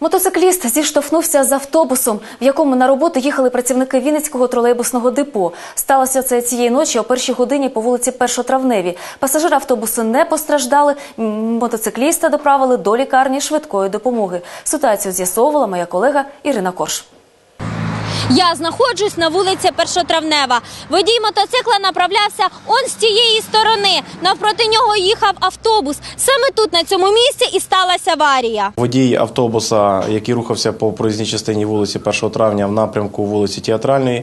Мотоцикліст зіштовхнувся з автобусом, в якому на роботу їхали працівники Вінницького тролейбусного депо. Сталося це цієї ночі о першій годині по вулиці Першотравневі. Пасажири автобусу не постраждали. Мотоцикліста доправили до лікарні швидкої допомоги. Ситуацію з'ясовувала моя колега Ірина Корж. Я знаходжусь на вулиці Першотравнева. Водій мотоцикла направлявся он з тієї сторони. Навпроти нього їхав автобус. Саме тут, на цьому місці, і сталася аварія. Водій автобуса, який рухався по проїзній частині вулиці 1 травня в напрямку вулиці Театральної,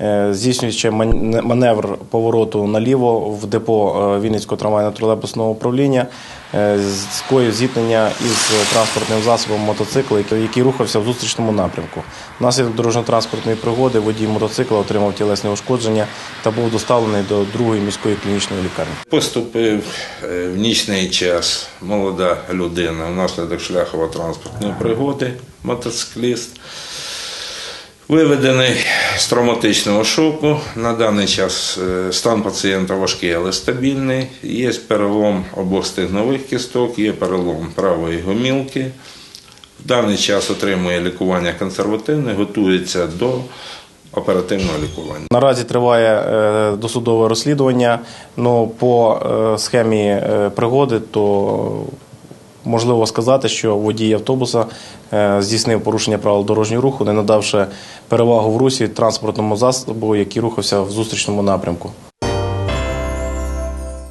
е, здійснюючи ман- маневр повороту наліво в депо е, Вінницького трамвайного тролейбусного управління, е, скоїв зіткнення із транспортним засобом мотоцикла, який- рухався в зустрічному напрямку. Внаслідок дорожньо-транспортної пригоди водій мотоцикла отримав тілесне ушкодження та був доставлений до другої міської клінічної лікарні. Поступив е, в нічний час молода людина внаслідок шляхово-транспортної пригоди, мотоцикліст. Виведений з травматичного шоку. На даний час е, стан пацієнта важкий, але стабільний. Є перелом обох стегнових кісток, є перелом правої гомілки. В даний час отримує лікування консервативне, готується до оперативного лікування. Наразі триває е, досудове розслідування. Ну по е, схемі е, пригоди, то можливо сказати, що водій автобуса здійснив порушення правил дорожнього руху, не надавши перевагу в русі транспортному засобу, який рухався в зустрічному напрямку.